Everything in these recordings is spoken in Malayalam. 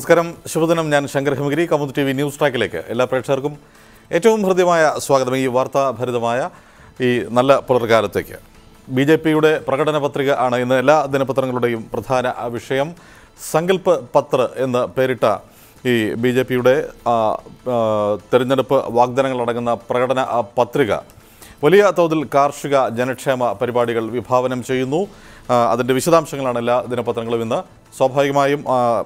നമസ്കാരം. ശുഭദിനം. ഞാൻ Shankar Himagiri. Kaumudy T V news ട്രാക്കിലേക്ക് എല്ലാ പ്രേക്ഷകർക്കും ഏറ്റവും ഹൃദ്യമായ സ്വാഗതം. ഈ വാർത്താഭരിതമായ ഈ നല്ല പുലർകാലത്തേക്ക്. ബി ജെ പിയുടെ പ്രകടന പത്രിക ആണ് ഇന്ന് എല്ലാ ദിനപത്രങ്ങളുടെയും പ്രധാന വിഷയം. സങ്കല്പ് പത്ര എന്ന് പേരിട്ട ഈ ബി ജെ പിയുടെ തെരഞ്ഞെടുപ്പ് വാഗ്ദാനങ്ങളടങ്ങുന്ന പ്രകടന പത്രിക. വലിയ തോതിൽ കാർഷിക ജനക്ഷേമ പരിപാടികൾ വിഭാവനം ചെയ്യുന്നു. അതിന്റെ വിശദാംശങ്ങളാണ് എല്ലാ ദിനപത്രങ്ങളും ഇന്ന് സ്വാഭാവികമായും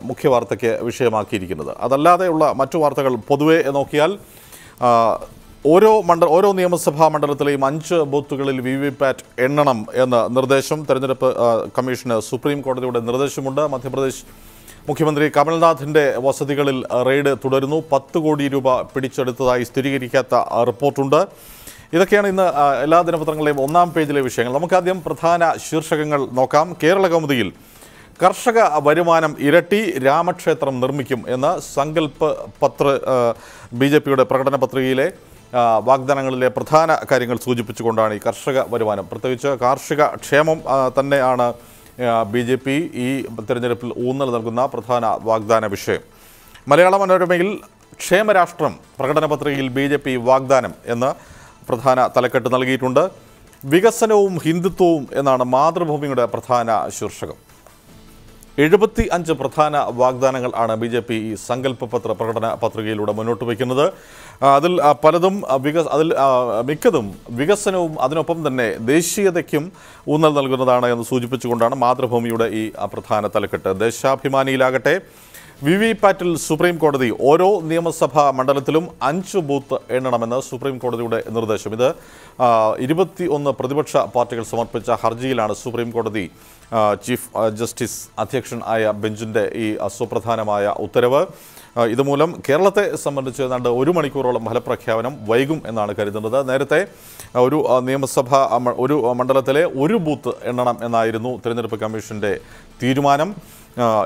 മുഖ്യ വാർത്തയ്ക്ക് വിഷയമാക്കിയിരിക്കുന്നത്. അതല്ലാതെയുള്ള മറ്റു വാർത്തകൾ പൊതുവെ നോക്കിയാൽ ഓരോ മണ്ഡല ഓരോ നിയമസഭാ മണ്ഡലത്തിലെയും അഞ്ച് ബൂത്തുകളിൽ വി വി പാറ്റ് എണ്ണണം എന്ന നിർദ്ദേശം തെരഞ്ഞെടുപ്പ് കമ്മീഷന് സുപ്രീം കോടതിയുടെ നിർദ്ദേശമുണ്ട്. മധ്യപ്രദേശ് മുഖ്യമന്ത്രി കമൽനാഥിന്റെ വസതികളിൽ റെയ്ഡ് തുടരുന്നു. പത്ത് കോടി രൂപ പിടിച്ചെടുത്തതായി സ്ഥിരീകരിക്കാത്ത റിപ്പോർട്ടുണ്ട്. ഇതൊക്കെയാണ് ഇന്ന് എല്ലാ ദിനപത്രങ്ങളുടെയും ഒന്നാം പേജിലെ വിഷയങ്ങൾ. നമുക്കാദ്യം പ്രധാന ശീർഷകങ്ങൾ നോക്കാം. കേരള കൗമുദിയിൽ കർഷക വരുമാനം ഇരട്ടി രാമക്ഷേത്രം നിർമ്മിക്കും എന്ന് സങ്കല്പ് പത്ര ബി ജെ പിയുടെ പ്രകടന പത്രികയിലെ വാഗ്ദാനങ്ങളിലെ പ്രധാന കാര്യങ്ങൾ സൂചിപ്പിച്ചുകൊണ്ടാണ് ഈ കർഷക വരുമാനം. പ്രത്യേകിച്ച് കാർഷിക ക്ഷേമം തന്നെയാണ് ബി ജെ പി ഈ തെരഞ്ഞെടുപ്പിൽ ഊന്നൽ നൽകുന്ന പ്രധാന വാഗ്ദാന വിഷയം. മലയാള മനോരമയിൽ ക്ഷേമരാഷ്ട്രം പ്രകടന പത്രികയിൽ ബി ജെ പി വാഗ്ദാനം എന്ന് പ്രധാന തലക്കെട്ട് നൽകിയിട്ടുണ്ട്. വികസനവും ഹിന്ദുത്വവും എന്നാണ് മാതൃഭൂമിയുടെ പ്രധാന ശീർഷകം. എഴുപത്തി അഞ്ച് പ്രധാന വാഗ്ദാനങ്ങൾ ആണ് ബി ജെ പി ഈ സങ്കല്പ പത്ര പ്രകടന പത്രികയിലൂടെ മുന്നോട്ട് വയ്ക്കുന്നത്. അതിൽ പലതും വികസ വിക അതിൽ മിക്കതും വികസനവും അതിനൊപ്പം തന്നെ ദേശീയതയ്ക്കും ഊന്നൽ നൽകുന്നതാണ് എന്ന് സൂചിപ്പിച്ചുകൊണ്ടാണ് മാതൃഭൂമിയുടെ ഈ പ്രധാന തലക്കെട്ട്. ദേശാഭിമാനിയിലാകട്ടെ വി വി പാറ്റിൽ സുപ്രീം കോടതി ഓരോ നിയമസഭാ മണ്ഡലത്തിലും അഞ്ച് ബൂത്ത് എണ്ണണമെന്ന് സുപ്രീം കോടതിയുടെ നിർദ്ദേശം. ഇത് ഇരുപത്തി ഒന്ന് പ്രതിപക്ഷ പാർട്ടികൾ സമർപ്പിച്ച ഹർജിയിലാണ് സുപ്രീം കോടതി ചീഫ് ജസ്റ്റിസ് അധ്യക്ഷൻ ആയ ബെഞ്ചിന്റെ ഈ സുപ്രധാനമായ ഉത്തരവ്. ഇതുമൂലം കേരളത്തെ സംബന്ധിച്ച് ഏതാണ്ട് ഒരു മണിക്കൂറോളം ഫലപ്രഖ്യാപനം വൈകും എന്നാണ് കരുതുന്നത്. നേരത്തെ ഒരു നിയമസഭാ ഒരു മണ്ഡലത്തിലെ ഒരു ബൂത്ത് എണ്ണണം എന്നായിരുന്നു തിരഞ്ഞെടുപ്പ് കമ്മീഷന്റെ തീരുമാനം.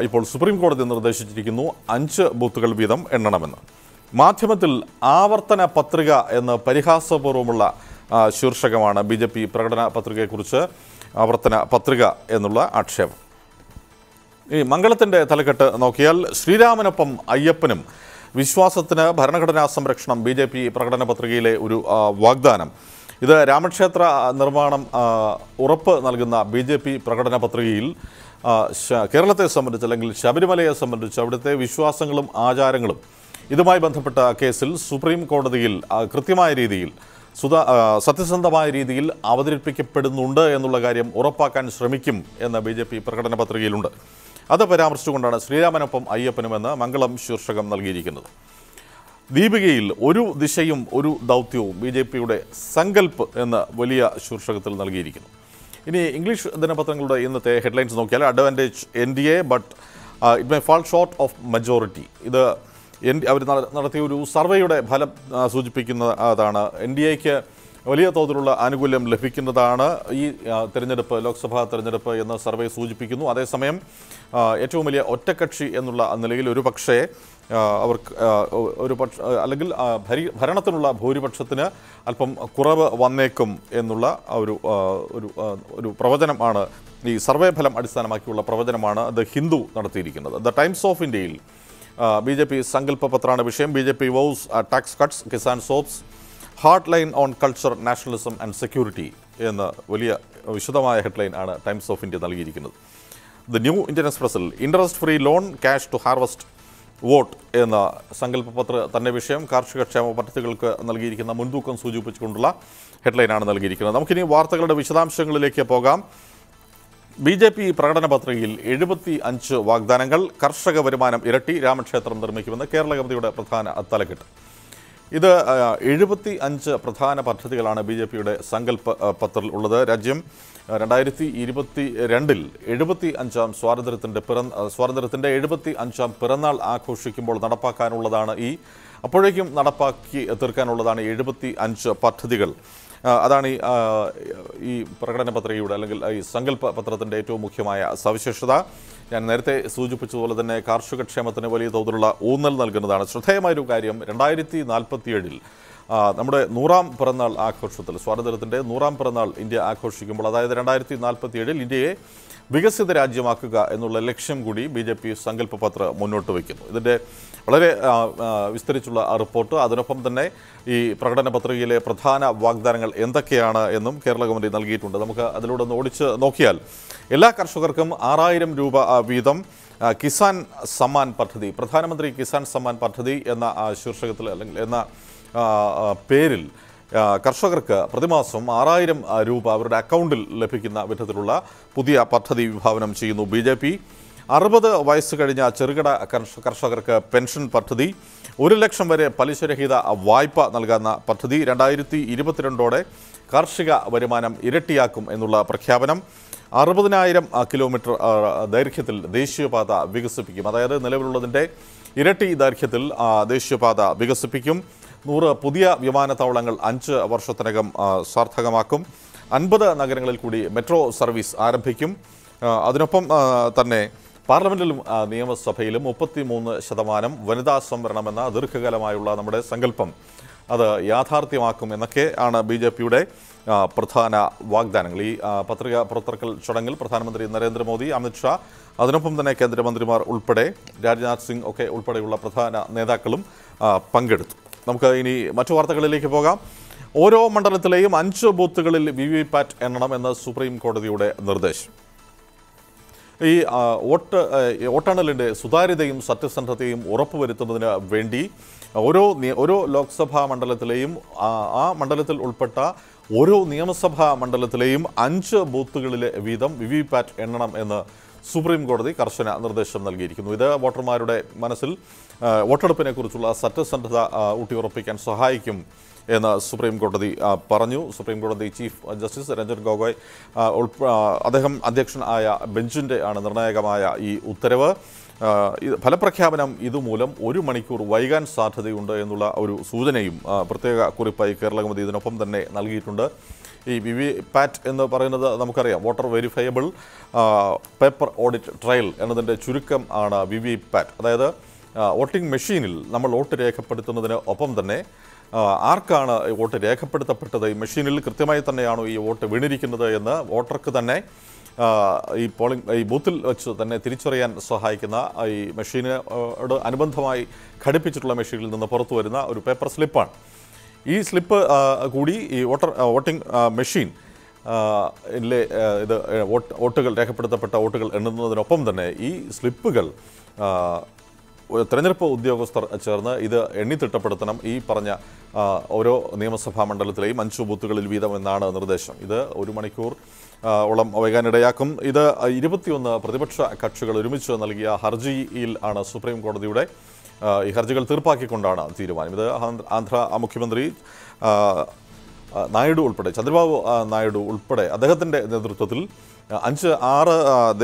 ഇപ്പോൾ സുപ്രീം കോടതി നിർദ്ദേശിച്ചിരിക്കുന്നു അഞ്ച് ബൂത്തുകൾ വീതം എണ്ണണമെന്ന്. മാധ്യമത്തിൽ ആവർത്തന പത്രിക എന്ന് പരിഹാസപൂർവമുള്ള ശീർഷകമാണ് ബി ജെ പി പ്രകടന പത്രികയെക്കുറിച്ച് ആവർത്തന പത്രിക എന്നുള്ള ആക്ഷേപം. ഈ മംഗളത്തിന്റെ തലക്കെട്ട് നോക്കിയാൽ ശ്രീരാമനൊപ്പം അയ്യപ്പനും വിശ്വാസത്തിന് ഭരണഘടനാ സംരക്ഷണം ബി ജെ പി പ്രകടന പത്രികയിലെ ഒരു വാഗ്ദാനം. ഇത് രാമക്ഷേത്ര നിർമ്മാണം ഉറപ്പ് നൽകുന്ന ബി ജെ പി പ്രകടന പത്രികയിൽ കേരളത്തെ സംബന്ധിച്ച് അല്ലെങ്കിൽ ശബരിമലയെ സംബന്ധിച്ച് അവിടുത്തെ വിശ്വാസങ്ങളും ആചാരങ്ങളും ഇതുമായി ബന്ധപ്പെട്ട കേസിൽ സുപ്രീം കോടതിയിൽ കൃത്യമായ രീതിയിൽ സുതാ സത്യസന്ധമായ രീതിയിൽ അവതരിപ്പിക്കപ്പെടുന്നുണ്ട് എന്നുള്ള കാര്യം ഉറപ്പാക്കാൻ ശ്രമിക്കും എന്ന ബി ജെ പി പ്രകടന പത്രികയിലുണ്ട്. അത് പരാമർശിച്ചുകൊണ്ടാണ് ശ്രീരാമനൊപ്പം അയ്യപ്പനുമെന്ന് മംഗളം ശീർഷകം നൽകിയിരിക്കുന്നത്. ദീപികയിൽ ഒരു ദിശയും ഒരു ദൗത്യവും ബി ജെ പിയുടെ സങ്കല്പ് എന്ന വലിയ ശീർഷകത്തിൽ നൽകിയിരിക്കുന്നു. ഇനി ഇംഗ്ലീഷ് ദിനപത്രങ്ങളുടെ ഇന്നത്തെ ഹെഡ്ലൈൻസ് നോക്കിയാൽ advantage N D A but it may fall short of majority ഇത് എൻ അവർ നടത്തിയ ഒരു സർവേയുടെ ഫലം സൂചിപ്പിക്കുന്നതാണ്. സൂചിപ്പിക്കുന്ന അതാണ് എൻ ഡി എക്ക് വലിയ തോതിലുള്ള ആനുകൂല്യം ലഭിക്കുന്നതാണ് ഈ തിരഞ്ഞെടുപ്പ് തെരഞ്ഞെടുപ്പ് ലോക്സഭാ തെരഞ്ഞെടുപ്പ് എന്ന സർവേ സൂചിപ്പിക്കുന്നു. അതേസമയം ഏറ്റവും വലിയ ഒറ്റക്കക്ഷി എന്നുള്ള നിലയിൽ ഒരു പക്ഷേ അവർക്ക് ഒരു പക്ഷ അല്ലെങ്കിൽ ഭരി ഭരണത്തിനുള്ള ഭൂരിപക്ഷത്തിന് അല്പം കുറവ് വന്നേക്കും എന്നുള്ള ഒരു ഒരു ഒരു പ്രവചനമാണ് ഈ സർവേ ഫലം അടിസ്ഥാനമാക്കിയുള്ള പ്രവചനമാണ് ദ ഹിന്ദു നടത്തിയിരിക്കുന്നത്. ദ ടൈംസ് ഓഫ് ഇന്ത്യയിൽ ബി ജെ പി സങ്കല്പ പത്രാണ് വിഷയം. B J P vows tax cuts kisan sops hard line on culture nationalism and security എന്ന വലിയ വിശദമായ ഹെഡ്ലൈൻ ആണ് ടൈംസ് ഓഫ് ഇന്ത്യ നൽകിയിരിക്കുന്നത്. The New Indian എക്സ്പ്രസിൽ interest free loan cash to harvest vote എന്ന സങ്കല്പപത്ര തന്നെ വിഷയം. കാർഷിക ക്ഷേമ പദ്ധതികൾക്ക് നൽകിയിരിക്കുന്ന മുൻതൂക്കം സൂചിപ്പിച്ചുകൊണ്ടുള്ള ഹെഡ്ലൈനാണ് നൽകിയിരിക്കുന്നത്. നമുക്കിനി വാർത്തകളുടെ വിശദാംശങ്ങളിലേക്ക് പോകാം. ബി ജെ പി പ്രകടന പത്രികയിൽ എഴുപത്തി അഞ്ച് വാഗ്ദാനങ്ങൾ കർഷക വരുമാനം ഇരട്ടി രാമക്ഷേത്രം നിർമ്മിക്കുമെന്ന് കേരള കമ്മിറ്റിയുടെ പ്രധാന തലക്കെട്ട്. ഇത് എഴുപത്തി അഞ്ച് പ്രധാന പദ്ധതികളാണ് ബി ജെ പിയുടെ സങ്കല്പ പത്രത്തിൽ ഉള്ളത്. രാജ്യം രണ്ടായിരത്തി ഇരുപത്തി രണ്ടിൽ എഴുപത്തി അഞ്ചാം സ്വാതന്ത്ര്യത്തിന്റെ പിറ സ്വാതന്ത്ര്യത്തിന്റെ എഴുപത്തി അഞ്ചാം പിറന്നാൾ ആഘോഷിക്കുമ്പോൾ നടപ്പാക്കാനുള്ളതാണ് ഈ അപ്പോഴേക്കും നടപ്പാക്കി തീർക്കാനുള്ളതാണ് എഴുപത്തി അഞ്ച് പദ്ധതികൾ. അതാണ് ഈ ഈ പ്രകടന പത്രികയുടെ അല്ലെങ്കിൽ ഈ സങ്കല്പ പത്രത്തിന്റെ ഏറ്റവും മുഖ്യമായ സവിശേഷത. ഞാൻ നേരത്തെ സൂചിപ്പിച്ചതുപോലെ തന്നെ കാർഷിക ക്ഷേമത്തിന് വലിയ തോതിലുള്ള ഊന്നൽ നൽകുന്നതാണ്. ശ്രദ്ധേയമായൊരു കാര്യം രണ്ടായിരത്തി നാൽപ്പത്തിയേഴിൽ നമ്മുടെ നൂറാം പിറന്നാൾ ആഘോഷത്തിൽ സ്വാതന്ത്ര്യത്തിന്റെ നൂറാം പിറന്നാൾ ഇന്ത്യ ആഘോഷിക്കുമ്പോൾ അതായത് രണ്ടായിരത്തി നാൽപ്പത്തി ഏഴിൽ ഇന്ത്യയെ വികസിത രാജ്യമാക്കുക എന്നുള്ള ലക്ഷ്യം കൂടി ബി ജെ പി സങ്കല്പ പത്ര മുന്നോട്ട് വയ്ക്കുന്നു. ഇതിന്റെ വളരെ വിസ്തരിച്ചുള്ള റിപ്പോർട്ട്. അതിനൊപ്പം തന്നെ ഈ പ്രകടന പത്രികയിലെ പ്രധാന വാഗ്ദാനങ്ങൾ എന്തൊക്കെയാണ് എന്നും കേരള ഗവൺമെന്റ് നൽകിയിട്ടുണ്ട്. നമുക്ക് അതിലൂടെ ഒന്ന് ഓടിച്ച് നോക്കിയാൽ എല്ലാ കർഷകർക്കും ആറായിരം രൂപ വീതം കിസാൻ സമ്മാൻ പദ്ധതി പ്രധാനമന്ത്രി കിസാൻ സമ്മാൻ പദ്ധതി എന്ന ശീർഷകത്തിൽ അല്ലെങ്കിൽ എന്ന പേരിൽ കർഷകർക്ക് പ്രതിമാസം ആറായിരം രൂപ അവരുടെ അക്കൗണ്ടിൽ ലഭിക്കുന്ന വിധത്തിലുള്ള പുതിയ പദ്ധതി വിഭാവനം ചെയ്യുന്നു ബി അറുപത് വയസ്സ് കഴിഞ്ഞ ചെറുകിട കർഷ- കർഷകർക്ക് പെൻഷൻ പദ്ധതി ഒരു ലക്ഷം വരെ പലിശരഹിത വായ്പ നൽകുന്ന പദ്ധതി രണ്ടായിരത്തി ഇരുപത്തിരണ്ടോടെ കാർഷിക വരുമാനം ഇരട്ടിയാക്കും എന്നുള്ള പ്രഖ്യാപനം. അറുപതിനായിരം കിലോമീറ്റർ ദൈർഘ്യത്തിൽ ദേശീയപാത വികസിപ്പിക്കും. അതായത് നിലവിലുള്ളതിന്റെ ഇരട്ടി ദൈർഘ്യത്തിൽ ദേശീയപാത വികസിപ്പിക്കും. നൂറ് പുതിയ വിമാനത്താവളങ്ങൾ അഞ്ച് വർഷത്തിനകം സാർത്ഥകമാക്കും. അൻപത് നഗരങ്ങളിൽ കൂടി മെട്രോ സർവീസ് ആരംഭിക്കും. അതിനൊപ്പം തന്നെ പാർലമെന്റിലും നിയമസഭയിലും മുപ്പത്തി മൂന്ന് ശതമാനം വനിതാ സംവരണമെന്ന ദീർഘകാലമായുള്ള നമ്മുടെ സങ്കല്പം. അത് യാഥാർത്ഥ്യമാക്കും എന്നൊക്കെ ആണ് ബി ജെ പിയുടെ പ്രധാന വാഗ്ദാനങ്ങൾ. ഈ പത്രിക പുറത്തിറക്കൽ ചടങ്ങിൽ പ്രധാനമന്ത്രി നരേന്ദ്രമോദി അമിത്ഷാ അതിനൊപ്പം തന്നെ കേന്ദ്രമന്ത്രിമാർ ഉൾപ്പെടെ രാജ്നാഥ് സിംഗ് ഒക്കെ ഉൾപ്പെടെയുള്ള പ്രധാന നേതാക്കളും പങ്കെടുത്തു. നമുക്ക് ഇനി മറ്റു വാർത്തകളിലേക്ക് പോകാം. ഓരോ മണ്ഡലത്തിലെയും അഞ്ച് ബൂത്തുകളിൽ വി വി പാറ്റ് എണ്ണണമെന്ന് സുപ്രീം കോടതിയുടെ നിർദ്ദേശം. ഈ വോട്ട് വോട്ടെണ്ണലിന്റെ സുതാര്യതയും സത്യസന്ധതയും ഉറപ്പുവരുത്തുന്നതിന് വേണ്ടി ഓരോ ഓരോ ലോക്സഭാ മണ്ഡലത്തിലെയും ആ മണ്ഡലത്തിൽ ഉൾപ്പെട്ട ഓരോ നിയമസഭാ മണ്ഡലത്തിലെയും അഞ്ച് ബൂത്തുകളിലെ വീതം വി വി പാറ്റ് എണ്ണണം എന്ന് സുപ്രീം കോടതി കർശന നിർദ്ദേശം നൽകിയിരിക്കുന്നു. ഇത് വോട്ടർമാരുടെ മനസ്സിൽ വോട്ടെടുപ്പിനെക്കുറിച്ചുള്ള വോട്ടെടുപ്പിനെ കുറിച്ചുള്ള സത്യസന്ധത ഊട്ടിയുറപ്പിക്കാൻ സഹായിക്കും എന്ന് സുപ്രീം കോടതി പറഞ്ഞു. സുപ്രീം കോടതി ചീഫ് ജസ്റ്റിസ് രഞ്ജൻ ഗൊഗോയ് അദ്ദേഹം അധ്യക്ഷൻ ആയ ബെഞ്ചിന്റെ ആണ് നിർണായകമായ ഈ ഉത്തരവ്. ഫലപ്രഖ്യാപനം ഇതുമൂലം ഒരു മണിക്കൂർ വൈകാൻ സാധ്യതയുണ്ട് എന്നുള്ള ഒരു സൂചനയും പ്രത്യേക കുറിപ്പായി കേരള ഇതിനൊപ്പം തന്നെ നൽകിയിട്ടുണ്ട്. ഈ വി വി പാറ്റ് എന്ന് പറയുന്നത് നമുക്കറിയാം. Voter verifiable paper audit trail എന്നതിന്റെ ചുരുക്കം ആണ് വി വി പാറ്റ് അതായത് വോട്ടിംഗ് മെഷീനിൽ നമ്മൾ വോട്ട് രേഖപ്പെടുത്തുന്നതിന് ഒപ്പം തന്നെ ആർക്കാണ് വോട്ട് രേഖപ്പെടുത്തപ്പെട്ടത്? ഈ മെഷീനിൽ കൃത്യമായി തന്നെയാണോ ഈ വോട്ട് വീണിരിക്കുന്നത് എന്ന് വോട്ടർക്ക് തന്നെ ഈ പോളിംഗ് ഈ ബൂത്തിൽ വെച്ച് തന്നെ തിരിച്ചറിയാൻ സഹായിക്കുന്ന ഈ മെഷീനോട് അനുബന്ധമായി ഘടിപ്പിച്ചിട്ടുള്ള മെഷീനിൽ നിന്ന് പുറത്തു വരുന്ന ഒരു പേപ്പർ സ്ലിപ്പാണ്. ഈ സ്ലിപ്പ് കൂടി ഈ വോട്ടർ വോട്ടിംഗ് മെഷീൻ ഇല്ലേ ഇത് വോട്ട് വോട്ടുകൾ രേഖപ്പെടുത്തപ്പെട്ട വോട്ടുകൾ എണ്ണുന്നതിനൊപ്പം തന്നെ ഈ സ്ലിപ്പുകൾ തെരഞ്ഞെടുപ്പ് ഉദ്യോഗസ്ഥർ ചേർന്ന് ഇത് എണ്ണിത്തിട്ടപ്പെടുത്തണം ഈ പറഞ്ഞ ഓരോ നിയമസഭാ മണ്ഡലത്തിലെയും അഞ്ചു ബൂത്തുകളിൽ വീതം എന്നാണ് നിർദ്ദേശം. ഇത് ഒരു മണിക്കൂർ ഓളം വൈകാനിടയാക്കും ഇത് ഇരുപത്തിയൊന്ന് പ്രതിപക്ഷ കക്ഷികൾ ഒരുമിച്ച് നൽകിയ ഹർജിയിൽ ആണ് സുപ്രീം കോടതിയുടെ ഈ ഹർജികൾ തീർപ്പാക്കിക്കൊണ്ടാണ് തീരുമാനം. ഇത് ആന്ധ്ര മുഖ്യമന്ത്രി നായിഡു ഉൾപ്പെടെ ചന്ദ്രബാബു നായിഡു ഉൾപ്പെടെ അദ്ദേഹത്തിന്റെ നേതൃത്വത്തിൽ അഞ്ച് ആറ്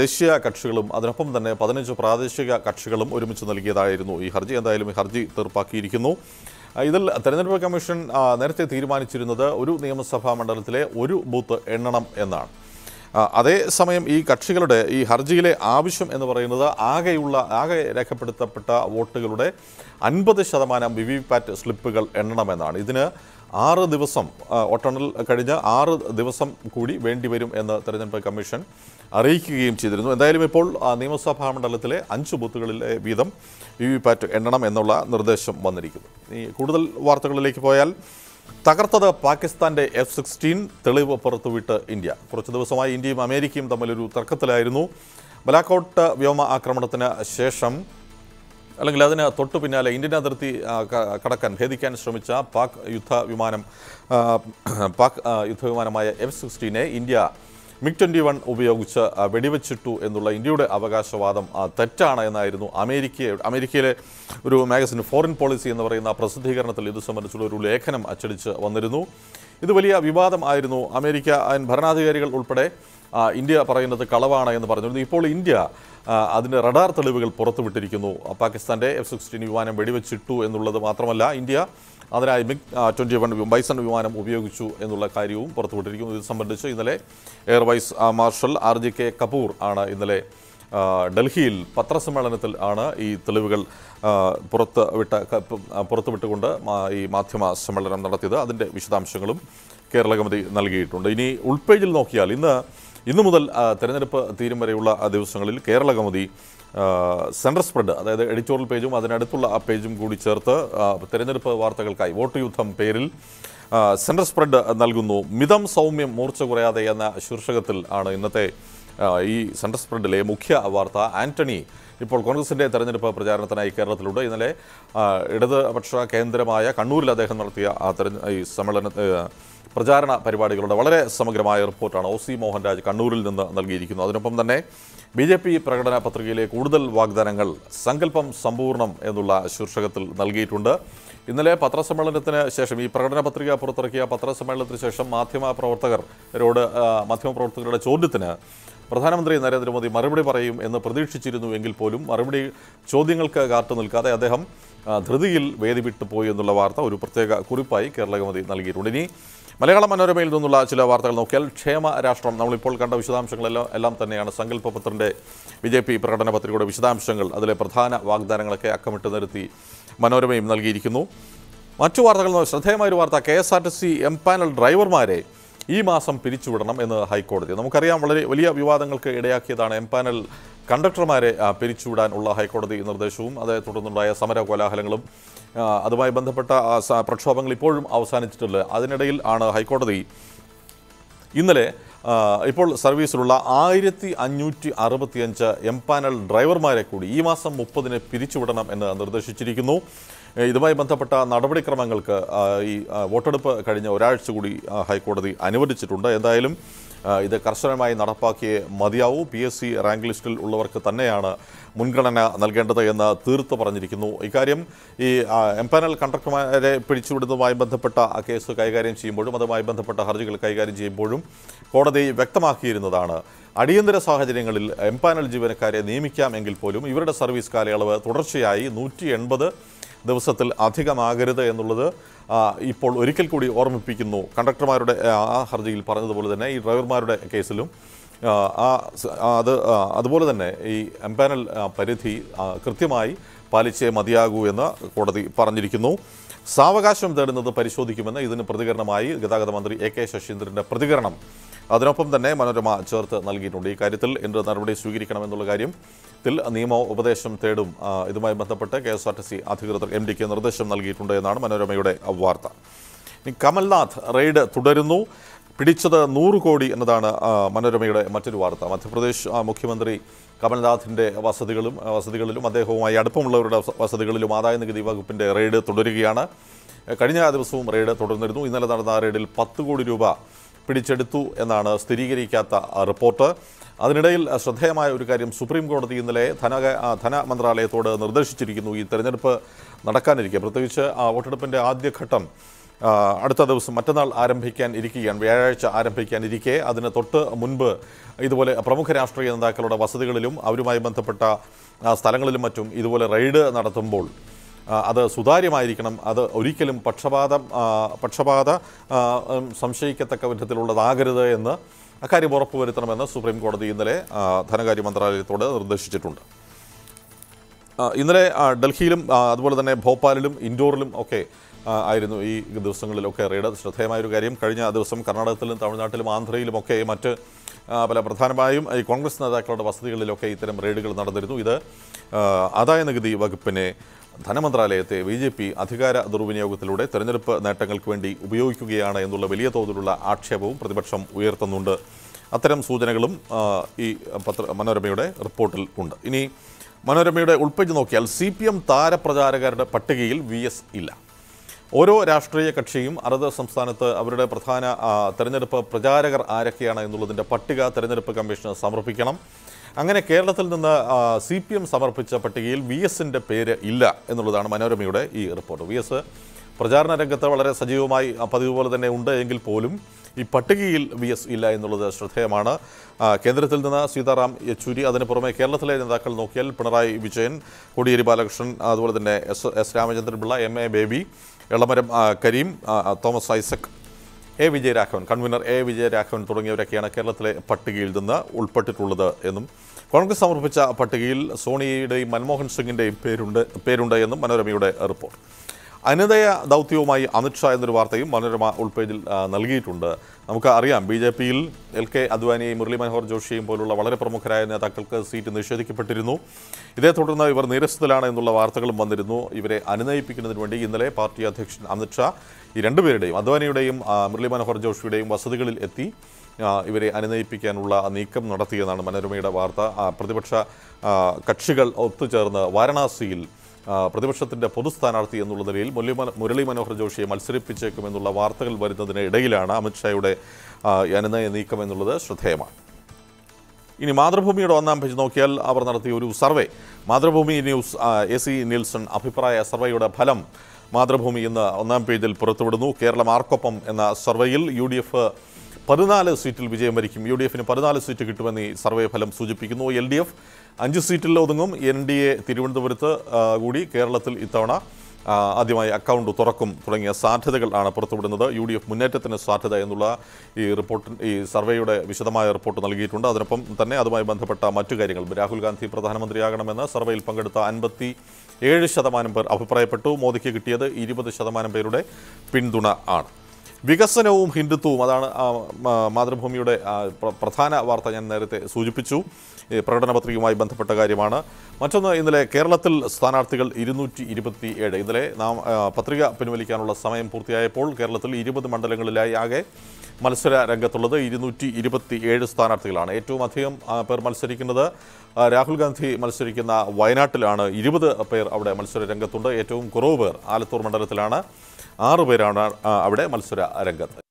ദേശീയ കക്ഷികളും അതിനൊപ്പം തന്നെ പതിനഞ്ച് പ്രാദേശിക കക്ഷികളും ഒരുമിച്ച് നൽകിയതായിരുന്നു ഈ ഹർജി. എന്തായാലും ഈ ഹർജി തീർപ്പാക്കിയിരിക്കുന്നു. ഇതിൽ തെരഞ്ഞെടുപ്പ് കമ്മീഷൻ നേരത്തെ തീരുമാനിച്ചിരുന്നത് ഒരു നിയമസഭാ മണ്ഡലത്തിലെ ഒരു ബൂത്ത് എണ്ണണം എന്നാണ്. അതേസമയം ഈ കക്ഷികളുടെ ഈ ഹർജിയിലെ ആവശ്യം എന്ന് പറയുന്നത് ആകെയുള്ള ആകെ രേഖപ്പെടുത്തപ്പെട്ട വോട്ടുകളുടെ അൻപത് ശതമാനം വി വി പാറ്റ് സ്ലിപ്പുകൾ എണ്ണണമെന്നാണ്. ഇതിന് ആറ് ദിവസം ഒട്ടെണ്ണൽ കഴിഞ്ഞ് ആറ് ദിവസം കൂടി വേണ്ടിവരും എന്ന് തെരഞ്ഞെടുപ്പ് കമ്മീഷൻ അറിയിക്കുകയും ചെയ്തിരുന്നു. എന്തായാലും ഇപ്പോൾ നിയമസഭാ മണ്ഡലത്തിലെ അഞ്ച് ബൂത്തുകളിലെ വീതം വി വി പാറ്റ് എണ്ണണം എന്നുള്ള നിർദ്ദേശം വന്നിരിക്കുന്നു. ഈ കൂടുതൽ വാർത്തകളിലേക്ക് പോയാൽ തകർത്തത് പാകിസ്ഥാന്റെ എഫ് സിക്സ്റ്റീൻ തെളിവ് പുറത്തുവിട്ട് ഇന്ത്യ. കുറച്ച് ദിവസമായി ഇന്ത്യയും അമേരിക്കയും തമ്മിലൊരു തർക്കത്തിലായിരുന്നു. ബലാക്കോട്ട് വ്യോമ ആക്രമണത്തിന് ശേഷം അല്ലെങ്കിൽ അതിന് തൊട്ടു പിന്നാലെ ഇന്ത്യൻ അതിർത്തി കടക്കാൻ ഭേദിക്കാൻ ശ്രമിച്ച പാക് യുദ്ധ വിമാനം പാക് യുദ്ധവിമാനമായ എഫ് സിക്സ്റ്റീനെ ഇന്ത്യ മിഗ് ട്വന്റി വൺ ഉപയോഗിച്ച് വെടിവെച്ചിട്ടു എന്നുള്ള ഇന്ത്യയുടെ അവകാശവാദം തെറ്റാണ് എന്നായിരുന്നു അമേരിക്ക അമേരിക്കയിലെ ഒരു മാഗസിൻ ഫോറിൻ പോളിസി എന്ന് പറയുന്ന പ്രസിദ്ധീകരണത്തിൽ ഇത് സംബന്ധിച്ചുള്ള ഒരു ലേഖനം അച്ചടിച്ച് വന്നിരുന്നു. ഇത് വലിയ വിവാദം ആയിരുന്നു. അമേരിക്ക ഭരണാധികാരികൾ ഉൾപ്പെടെ ഇന്ത്യ പറയുന്നത് കളവാണ് എന്ന് പറഞ്ഞിരുന്നു. ഇപ്പോൾ ഇന്ത്യ അതിന്റെ റഡാർ തെളിവുകൾ പുറത്തുവിട്ടിരിക്കുന്നു. പാകിസ്ഥാന്റെ എഫ് സിക്സ്റ്റീൻ വിമാനം വെടിവെച്ചിട്ടു എന്നുള്ളത് മാത്രമല്ല ഇന്ത്യ അതിനായി മിഗ് ട്വന്റി വൺ ബൈസൺ വിമാനം ഉപയോഗിച്ചു എന്നുള്ള കാര്യവും പുറത്തുവിട്ടിരിക്കുന്നു. ഇത് സംബന്ധിച്ച് ഇന്നലെ air vice marshal R G K Kapoor ആണ് ഇന്നലെ ഡൽഹിയിൽ പത്രസമ്മേളനത്തിൽ ആണ് ഈ തെളിവുകൾ പുറത്ത് വിട്ട ക- ആ, പുറത്ത് വിട്ടുകൊണ്ട് മാ- ഈ മാധ്യമ സമ്മേളനം നടത്തിയത്. അതിന്റെ വിശദാംശങ്ങളും കേരള കമ്മിറ്റി നൽകിയിട്ടുണ്ട്. ഇനി ഉൾപേജിൽ നോക്കിയാൽ ഇന്ന് ഇന്നു മുതൽ തെരഞ്ഞെടുപ്പ് തീരും വരെയുള്ള ദിവസങ്ങളിൽ കേരള ആ, സെൻട്രൽ സ്പ്രെഡ് അതായത് എഡിറ്റോറിയൽ പേജും അതിനടുത്തുള്ള ആ പേജും കൂടി ചേർത്ത് തെരഞ്ഞെടുപ്പ് വാർത്തകൾക്കായി വോട്ട് യുദ്ധം പേരിൽ സെൻട്രൽ സ്പ്രെഡ് നൽകുന്നു. മിതം സൗമ്യം മൂർച്ച കുറയാതെ എന്ന ശീർഷകത്തിൽ ആണ് ഇന്നത്തെ ഈ സെൻട്രൽ സ്പ്രെഡിലെ മുഖ്യ വാർത്ത ആന്റണി. ഇപ്പോൾ കോൺഗ്രസിന്റെ തെരഞ്ഞെടുപ്പ് പ്രചാരണത്തിനായി കേരളത്തിലുണ്ട്. ഇന്നലെ ഇടതുപക്ഷ കേന്ദ്രമായ കണ്ണൂരിൽ അദ്ദേഹം നടത്തിയ ഈ സമ്മേളന പ്രചാരണ പരിപാടികളുടെ വളരെ സമഗ്രമായ റിപ്പോർട്ടാണ് ഒ സി മോഹൻരാജ് കണ്ണൂരിൽ നിന്ന് നൽകിയിരിക്കുന്നത് അതിനൊപ്പം തന്നെ ബി ജെ പി പ്രകടന പത്രികയിലെ കൂടുതൽ വാഗ്ദാനങ്ങൾ സങ്കല്പം സമ്പൂർണം എന്നുള്ള ശീർഷകത്തിൽ നൽകിയിട്ടുണ്ട്. ഇന്നലെ പത്രസമ്മേളനത്തിന് ശേഷം ഈ പ്രകടന പത്രിക പുറത്തിറക്കിയ പത്രസമ്മേളനത്തിന് ശേഷം മാധ്യമപ്രവർത്തകരോട് പ്രവർത്തകരോട് മാധ്യമപ്രവർത്തകരുടെ ചോദ്യത്തിന് പ്രധാനമന്ത്രി നരേന്ദ്രമോദി മറുപടി പറയും എന്ന് പ്രതീക്ഷിച്ചിരുന്നു എങ്കിൽ പോലും മറുപടി ചോദ്യങ്ങൾക്ക് കാത്തു നിൽക്കാതെ അദ്ദേഹം ധൃതിയിൽ വേദി വിട്ടു പോയി എന്നുള്ള വാർത്ത ഒരു പ്രത്യേക കുറിപ്പായി കേരള കമ്മിറ്റി നൽകിയിട്ടുണ്ട്. ഇനി മലയാള മനോരമയിൽ നിന്നുള്ള ചില വാർത്തകൾ നോക്കിയാൽ ക്ഷേമ രാഷ്ട്രം നമ്മളിപ്പോൾ കണ്ട വിശദാംശങ്ങളെല്ലാം എല്ലാം തന്നെയാണ്. സങ്കല്പ പത്രന്റെ ബി ജെ പി പ്രകടന പത്രികയുടെ വിശദാംശങ്ങൾ അതിലെ പ്രധാന വാഗ്ദാനങ്ങളൊക്കെ അക്കമിട്ട് നിരത്തി മനോരമയും നൽകിയിരിക്കുന്നു. മറ്റു വാർത്തകൾ ശ്രദ്ധേയമായൊരു വാർത്ത K S R T C empanel ഡ്രൈവർമാരെ ഈ മാസം പിരിച്ചുവിടണം എന്ന് ഹൈക്കോടതി. നമുക്കറിയാം വളരെ വലിയ വിവാദങ്ങൾക്ക് ഇടയാക്കിയതാണ് എം പാനൽ കണ്ടക്ടർമാരെ പിരിച്ചുവിടാനുള്ള ഹൈക്കോടതി നിർദ്ദേശവും അതേ തുടർന്നുണ്ടായ സമര കോലാഹലങ്ങളും അതുമായി ബന്ധപ്പെട്ട പ്രക്ഷോഭങ്ങൾ ഇപ്പോഴും അവസാനിച്ചിട്ടില്ല അതിനിടയിൽ ആണ് ഹൈക്കോടതി ഇന്നലെ ഇപ്പോൾ സർവീസിലുള്ള ആയിരത്തി അഞ്ഞൂറ്റി അറുപത്തിയഞ്ച് എം പാനൽ ഡ്രൈവർമാരെ കൂടി ഈ മാസം മുപ്പതിന് പിരിച്ചുവിടണം എന്ന് നിർദ്ദേശിച്ചിരിക്കുന്നു. ഇതുമായി ബന്ധപ്പെട്ട നടപടിക്രമങ്ങൾക്ക് ഈ വോട്ടെടുപ്പ് കഴിഞ്ഞ ഒരാഴ്ച കൂടി ഹൈക്കോടതി അനുവദിച്ചിട്ടുണ്ട്. എന്തായാലും ഇത് കർശനമായി നടപ്പാക്കിയേ മതിയാവൂ. പി എസ് സി റാങ്ക് ലിസ്റ്റിൽ ഉള്ളവർക്ക് തന്നെയാണ് മുൻഗണന നൽകേണ്ടത് എന്ന് തീർത്ത് പറഞ്ഞിരിക്കുന്നു. ഇക്കാര്യം ഈ എംപാനൽ കണ്ടക്ടർമാരെ പിടിച്ചുവിടുന്നതുമായി ബന്ധപ്പെട്ട കേസ് കൈകാര്യം ചെയ്യുമ്പോഴും അതുമായി ബന്ധപ്പെട്ട ഹർജികൾ കൈകാര്യം ചെയ്യുമ്പോഴും കോടതി വ്യക്തമാക്കിയിരുന്നതാണ്. അടിയന്തര സാഹചര്യങ്ങളിൽ എംപാനൽ ജീവനക്കാരെ നിയമിക്കാം എങ്കിൽ പോലും ഇവരുടെ സർവീസ് കാലയളവ് തുടർച്ചയായി നൂറ്റി ദിവസത്തിൽ അധികമാകരുത് എന്നുള്ളത് ഇപ്പോൾ ഒരിക്കൽ കൂടി ഓർമ്മിപ്പിക്കുന്നു. കണ്ടക്ടർമാരുടെ ആ, ഹർജിയിൽ പറഞ്ഞതുപോലെ തന്നെ ഈ ഡ്രൈവർമാരുടെ കേസിലും ആ, അത് അതുപോലെ തന്നെ ഈ എംപാനൽ പരിധി കൃത്യമായി പാലിച്ചേ മതിയാകൂ എന്ന് കോടതി പറഞ്ഞിരിക്കുന്നു. സാവകാശം തേടുന്നത് പരിശോധിക്കുമെന്ന് ഇതിന് പ്രതികരണമായി ഗതാഗത മന്ത്രി എ കെ ശശീന്ദ്രന്റെ പ്രതികരണം. അതിനൊപ്പം തന്നെ മനോരമ ചേർത്ത് നൽകിയിട്ടുണ്ട്. ഈ കാര്യത്തിൽ എന്ത് നടപടി സ്വീകരിക്കണമെന്നുള്ള കാര്യത്തിൽ നിയമ ഉപദേശം തേടും ഇതുമായി ബന്ധപ്പെട്ട് K S R T C അധികൃതർ എം ഡിക്ക് നിർദ്ദേശം നൽകിയിട്ടുണ്ട് എന്നാണ് മനോരമയുടെ വാർത്ത. ഇനി കമൽനാഥ് റെയ്ഡ് തുടരുന്നു. പിടിച്ചത് നൂറ് കോടി എന്നതാണ് മനോരമയുടെ മറ്റൊരു വാർത്ത. മധ്യപ്രദേശ് മുഖ്യമന്ത്രി കമൽനാഥിന്റെ വസതികളും വസതികളിലും അദ്ദേഹവുമായി അടുപ്പമുള്ളവരുടെ വസതികളിലും ആദായ നികുതി വകുപ്പിന്റെ റെയ്ഡ് തുടരുകയാണ്. കഴിഞ്ഞ ദിവസവും റെയ്ഡ് തുടർന്നിരുന്നു. ഇന്നലെ നടന്ന റെയ്ഡിൽ പത്ത് കോടി രൂപ പിടിച്ചെടുത്തു എന്നാണ് സ്ഥിരീകരിക്കാത്ത റിപ്പോർട്ട്. അതിനിടയിൽ ശ്രദ്ധേയമായ ഒരു കാര്യം സുപ്രീം കോടതി ഇന്നലെ ധന ധനമന്ത്രാലയത്തോട് നിർദ്ദേശിച്ചിരിക്കുന്നു ഈ തെരഞ്ഞെടുപ്പ് നടക്കാനിരിക്കെ. പ്രത്യേകിച്ച് വോട്ടെടുപ്പിന്റെ ആദ്യഘട്ടം അടുത്ത ദിവസം മറ്റന്നാൾ ആരംഭിക്കാൻ ഇരിക്കുകയാണ്. വ്യാഴാഴ്ച ആരംഭിക്കാൻ ഇരിക്കെ അതിന് തൊട്ട് മുൻപ് ഇതുപോലെ പ്രമുഖ രാഷ്ട്രീയ നേതാക്കളുടെ വസതികളിലും അവരുമായി ബന്ധപ്പെട്ട സ്ഥലങ്ങളിലും മറ്റും ഇതുപോലെ റെയ്ഡ് നടത്തുമ്പോൾ അത് സുതാര്യമായിരിക്കണം. അത് ഒരിക്കലും പക്ഷപാതം പക്ഷപാത സംശയിക്കത്തക്ക വിധത്തിലുള്ളതാകരുത് എന്ന് അക്കാര്യം ഉറപ്പുവരുത്തണമെന്ന് സുപ്രീം കോടതി ഇന്നലെ ധനകാര്യ മന്ത്രാലയത്തോട് നിർദ്ദേശിച്ചിട്ടുണ്ട്. ഇന്നലെ ഡൽഹിയിലും അതുപോലെ തന്നെ ഭോപ്പാലിലും ഇൻഡോറിലും ഒക്കെ ആയിരുന്നു ഈ ദിവസങ്ങളിലൊക്കെ റെയ്ഡ്. ശ്രദ്ധേയമായൊരു കാര്യം കഴിഞ്ഞ ദിവസം കർണാടകത്തിലും തമിഴ്നാട്ടിലും ആന്ധ്രയിലും ഒക്കെ മറ്റ് പല പ്രധാനമായും ഈ കോൺഗ്രസ് നേതാക്കളുടെ വസതികളിലൊക്കെ ഇത്തരം റെയ്ഡുകൾ നടന്നിരുന്നു. ഇത് ആദായ നികുതി വകുപ്പിനെ ധനമന്ത്രാലയത്തെ ബി ജെ പി അധികാര ദുർവിനിയോഗത്തിലൂടെ തെരഞ്ഞെടുപ്പ് നേട്ടങ്ങൾക്ക് വേണ്ടി ഉപയോഗിക്കുകയാണ് എന്നുള്ള വലിയ തോതിലുള്ള ആക്ഷേപവും പ്രതിപക്ഷം ഉയർത്തുന്നുണ്ട്. അത്തരം സൂചനകളും ഈ പത്ര മനോരമയുടെ റിപ്പോർട്ടിൽ ഉണ്ട്. ഇനി മനോരമയുടെ ഉൾപ്പെട്ട് നോക്കിയാൽ സി പി എം താരപ്രചാരകരുടെ പട്ടികയിൽ വി എസ് ഇല്ല. ഓരോ രാഷ്ട്രീയ കക്ഷിയും അറുത് സംസ്ഥാനത്ത് അവരുടെ പ്രധാന തെരഞ്ഞെടുപ്പ് പ്രചാരകർ ആരൊക്കെയാണ് എന്നുള്ളതിന്റെ പട്ടിക തെരഞ്ഞെടുപ്പ് കമ്മീഷന് സമർപ്പിക്കണം. അങ്ങനെ കേരളത്തിൽ നിന്ന് സി പി എം സമർപ്പിച്ച പട്ടികയിൽ വി എസിന്റെ പേര് ഇല്ല എന്നുള്ളതാണ് മനോരമയുടെ ഈ റിപ്പോർട്ട്. വി എസ് പ്രചാരണ രംഗത്ത് വളരെ സജീവമായി പതിവ് പോലെ തന്നെ ഉണ്ട് എങ്കിൽ പോലും ഈ പട്ടികയിൽ വി എസ് ഇല്ല എന്നുള്ളത് ശ്രദ്ധേയമാണ്. കേന്ദ്രത്തിൽ നിന്ന് സീതാറാം യെച്ചൂരി അതിന് പുറമെ കേരളത്തിലെ നേതാക്കൾ നോക്കിയാൽ പിണറായി വിജയൻ കോടിയേരി ബാലകൃഷ്ണൻ അതുപോലെ തന്നെ S S Ramachandran Pillai M A Baby Elamaram Kareem Thomas Isaac A. Vijayaraghavan. Convener A. Vijayaraghavan തുടങ്ങിയവരൊക്കെയാണ് കേരളത്തിലെ പട്ടികയിൽ നിന്ന് ഉൾപ്പെട്ടിട്ടുള്ളത് എന്നും കോൺഗ്രസ് സമർപ്പിച്ച പട്ടികയിൽ സോണിയയുടെയും മൻമോഹൻ സിംഗിന്റെയും പേരുണ്ട് പേരുണ്ട് എന്നും മനോരമയുടെ റിപ്പോർട്ട്. അനുദയ ദൗത്യവുമായി അമിത്ഷാ എന്നൊരു വാർത്തയും മനോരമ ഉൾപേജിൽ നൽകിയിട്ടുണ്ട്. നമുക്ക് അറിയാം ബി ജെ പിയിൽ എൽ കെ അദ്വാനിയെയും മുരളി മനോഹർ ജോഷിയും പോലുള്ള വളരെ പ്രമുഖരായ നേതാക്കൾക്ക് സീറ്റ് നിഷേധിക്കപ്പെട്ടിരുന്നു. ഇതേ തുടർന്ന് ഇവർ നിരസത്തിലാണ് എന്നുള്ള വാർത്തകളും വന്നിരുന്നു. ഇവരെ അനുനയിപ്പിക്കുന്നതിന് വേണ്ടി ഇന്നലെ പാർട്ടി അധ്യക്ഷൻ അമിത്ഷാ ഈ രണ്ടുപേരുടെയും അദ്വാനിയുടെയും മുരളി മനോഹർ ജോഷിയുടെയും വസതികളിൽ എത്തി ഇവരെ അനുനയിപ്പിക്കാനുള്ള നീക്കം നടത്തിയെന്നാണ് മനോരമയുടെ വാർത്ത. പ്രതിപക്ഷ കക്ഷികൾ ഒത്തുചേർന്ന് വാരണാസിയിൽ ആ, പ്രതിപക്ഷത്തിന്റെ പൊതു സ്ഥാനാർത്ഥി എന്നുള്ള നിലയിൽ മുരളി മന- മുരളി മനോഹർ ജോഷിയെ മത്സരിപ്പിച്ചേക്കുമെന്നുള്ള വാർത്തകൾ വരുന്നതിന് ഇടയിലാണ് അമിത്ഷായുടെ അനുനയ നീക്കം എന്നുള്ളത് ശ്രദ്ധേയമാണ്. ഇനി മാതൃഭൂമിയുടെ ഒന്നാം പേജ് നോക്കിയാൽ അവർ നടത്തിയ ഒരു survey. Mathrubhumi news A C Nielsen അഭിപ്രായ സർവേയുടെ ഫലം മാതൃഭൂമി ഇന്ന് ഒന്നാം പേജിൽ പുറത്തുവിടുന്നു. കേരളം ആർക്കൊപ്പം എന്ന സർവേയിൽ യു ഡി എഫ് പതിനാല് സീറ്റിൽ വിജയം വരിക്കും. യു ഡി എഫിന് പതിനാല് സീറ്റ് കിട്ടുമെന്ന് ഈ സർവേ ഫലം സൂചിപ്പിക്കുന്നു. എൽ ഡി എഫ് അഞ്ച് സീറ്റിൽ ഒതുങ്ങും എൻ ഡി എ തിരുവനന്തപുരത്ത് കൂടി കേരളത്തിൽ ഇത്തവണ ആദ്യമായി അക്കൗണ്ട് തുറക്കും തുടങ്ങിയ സാധ്യതകൾ ആണ് പുറത്തുവിടുന്നത്. യു ഡി എഫ് മുന്നേറ്റത്തിന് സാധ്യത എന്നുള്ള ഈ റിപ്പോർട്ട് ഈ സർവേയുടെ വിശദമായ റിപ്പോർട്ട് നൽകിയിട്ടുണ്ട്. അതിനൊപ്പം തന്നെ അതുമായി ബന്ധപ്പെട്ട മറ്റു കാര്യങ്ങൾ രാഹുൽ ഗാന്ധി പ്രധാനമന്ത്രിയാകണമെന്ന് സർവേയിൽ പങ്കെടുത്ത അൻപത്തി ഏഴ് ശതമാനം പേർ അഭിപ്രായപ്പെട്ടു. മോദിക്ക് കിട്ടിയത് ഇരുപത് ശതമാനം പേരുടെ പിന്തുണ ആണ്. വികസനവും ഹിന്ദുത്വവും അതാണ് മാതൃഭൂമിയുടെ പ്രധാന വാർത്ത ഞാൻ നേരത്തെ സൂചിപ്പിച്ചു. പ്രകടന പത്രികയുമായി ബന്ധപ്പെട്ട കാര്യമാണ്. മറ്റൊന്ന് ഇന്നലെ കേരളത്തിൽ സ്ഥാനാർത്ഥികൾ ഇരുന്നൂറ്റി ഇരുപത്തി ഏഴ് ഇന്നലെ നാം പത്രിക പിൻവലിക്കാനുള്ള സമയം പൂർത്തിയായപ്പോൾ കേരളത്തിൽ ഇരുപത് മണ്ഡലങ്ങളിലായി ആകെ മത്സര രംഗത്തുള്ളത് ഇരുന്നൂറ്റി ഇരുപത്തി ഏഴ് സ്ഥാനാർത്ഥികളാണ്. ഏറ്റവും അധികം പേർ മത്സരിക്കുന്നത് രാഹുൽ ഗാന്ധി മത്സരിക്കുന്ന വയനാട്ടിലാണ്. ഇരുപത് പേർ അവിടെ മത്സര രംഗത്തുണ്ട്. ഏറ്റവും കുറവ് പേർ ആലത്തൂർ മണ്ഡലത്തിലാണ്. ആറ് പേരാണ് അവിടെ മത്സര രംഗത്ത്.